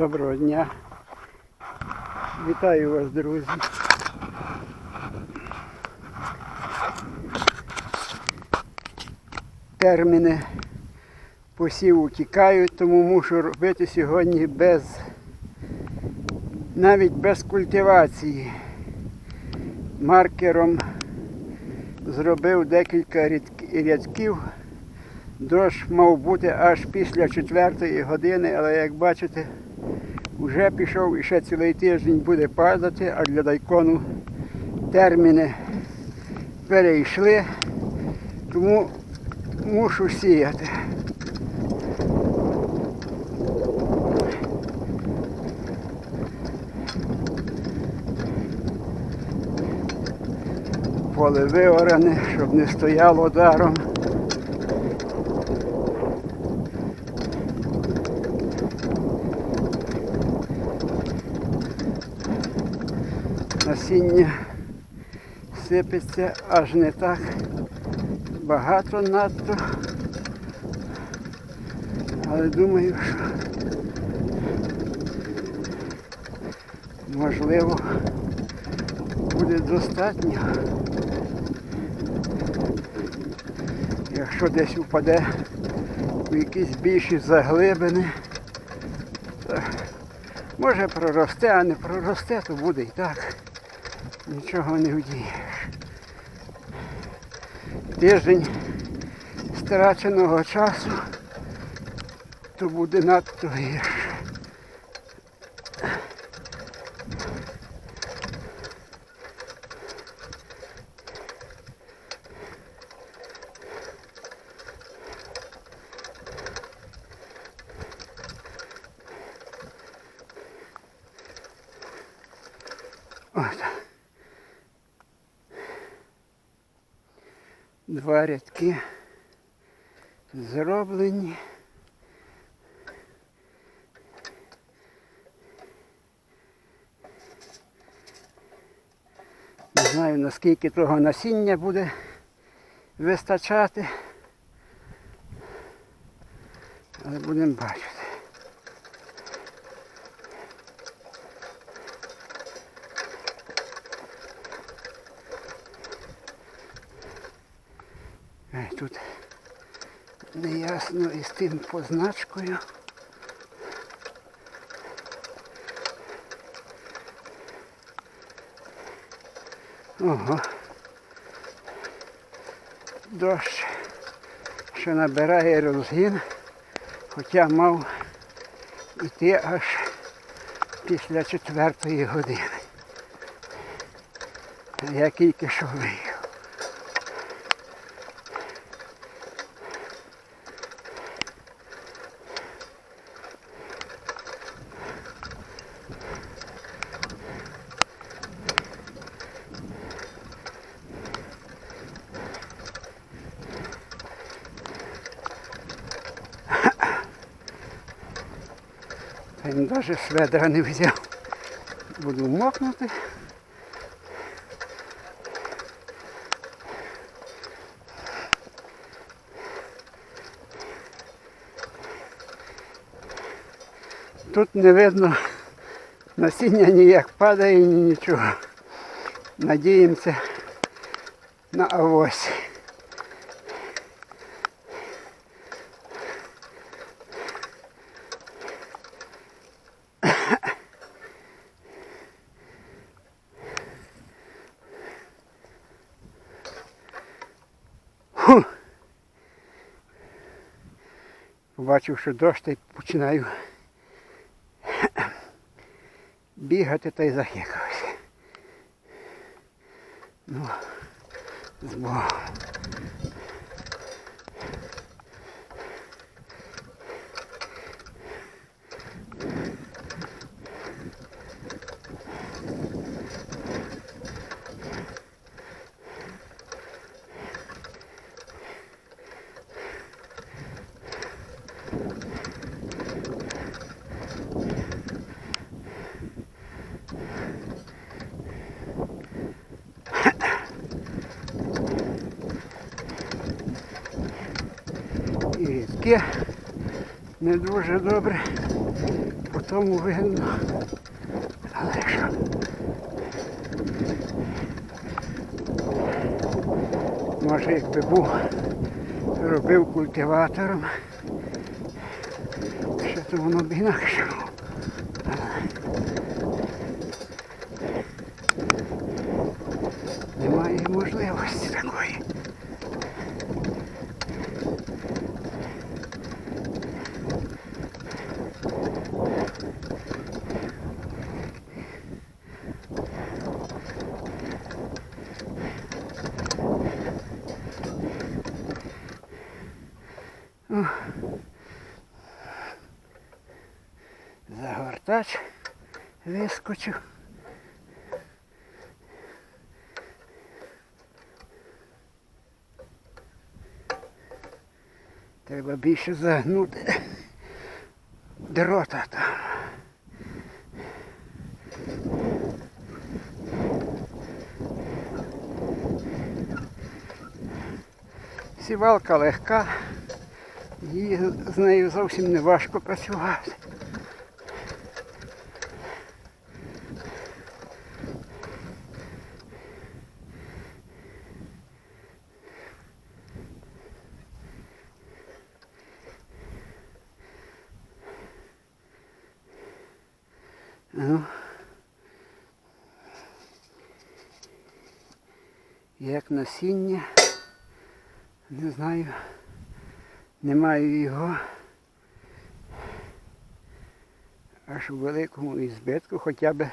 Доброго дня. Вітаю вас, друзі. Терміни посіву тікають, тому мушу робити сьогодні без навіть без культивації. Маркером зробив декілька рядків. Дощ мав бути аж після четвертої години, але як бачите, вже пішов і ще цілий тиждень буде падати, а для дайкону терміни перейшли, тому мушу сіяти. Поле виоране, щоб не стояло даром. Насіння сипеться аж не так багато надто. Але думаю, що можливо буде достатньо. Якщо десь упаде в якісь більші заглибини, то може проросте, а не проросте, то буде і так. Нічого не вдієш. Тиждень страченого часу, то буде надто гірше. Два рядки зроблені. Не знаю наскільки того насіння буде вистачати. Але будемо бачити. Е, Тут неясно із тим позначкою. Ого. Дощ, що набирає розгін, хоча мав іти аж після четвертої години. Я тільки що виїхав. Він навіть сведра не взяв. Буду мокнути. Тут не видно насіння ніяк падає, ні нічого. Надіємося на авось. Побачив, що дощ, та й починаю бігати та й захикався. Ну, з Богом. Рідке не дуже добре по тому видно. Але що? Може, якби був, робив культиватором, ще то воно б інакше. Загортач вискочив. Треба більше загнути дрота там. Сівалка легка, і з нею зовсім не важко працювати. Ну. Як насіння, не знаю, не маю його аж у великому ізбитку, хоча б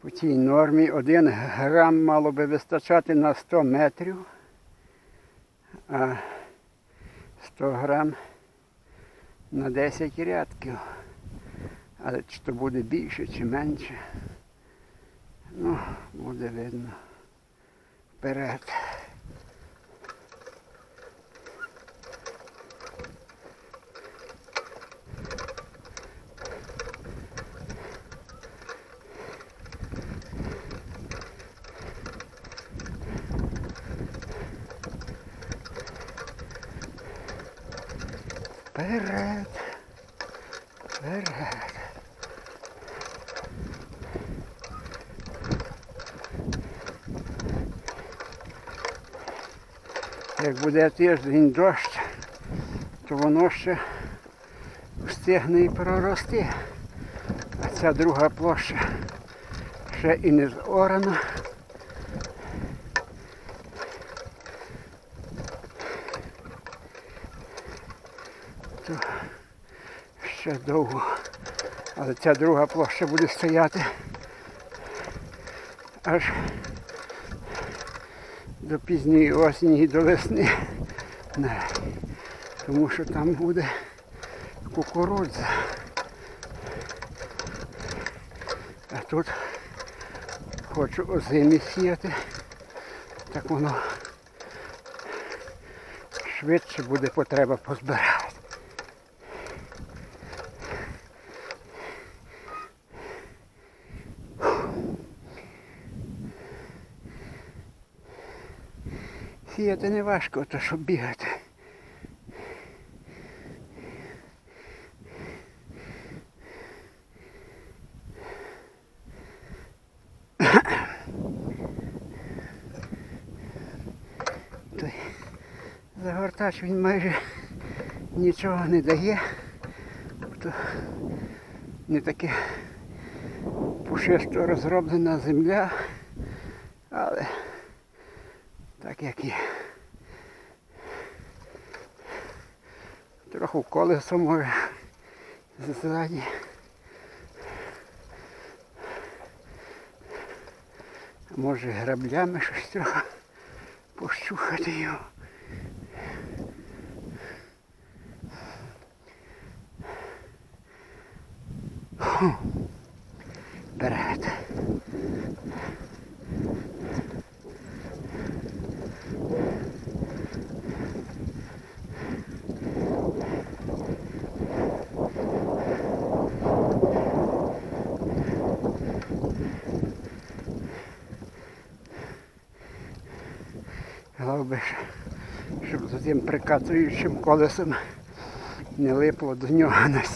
по тій нормі один грам мало би вистачати на 100 метрів, а 100 грам на 10 рядків. Але чи то буде більше чи менше, ну, буде видно вперед. Вперед. Вперед. Як буде тиждень дощ, то воно ще встигне і прорости. А ця друга площа ще і не зорана. То ще довго. Але ця друга площа буде стояти аж до пізньої осені і до весни. Тому що там буде кукурудза. А тут хочу озимі сіяти, так воно швидше буде потреба позбирати. Сіяти не важко, то щоб бігати. Той загортач він майже нічого не дає. То не таке пушисто розроблена земля, але так як є. Трохи колесо може ззаді. Може граблями щось трохи пощухати його. Фу. Вперед. Головне, щоб за тим прикатуючим колесом не липло до нього на сі.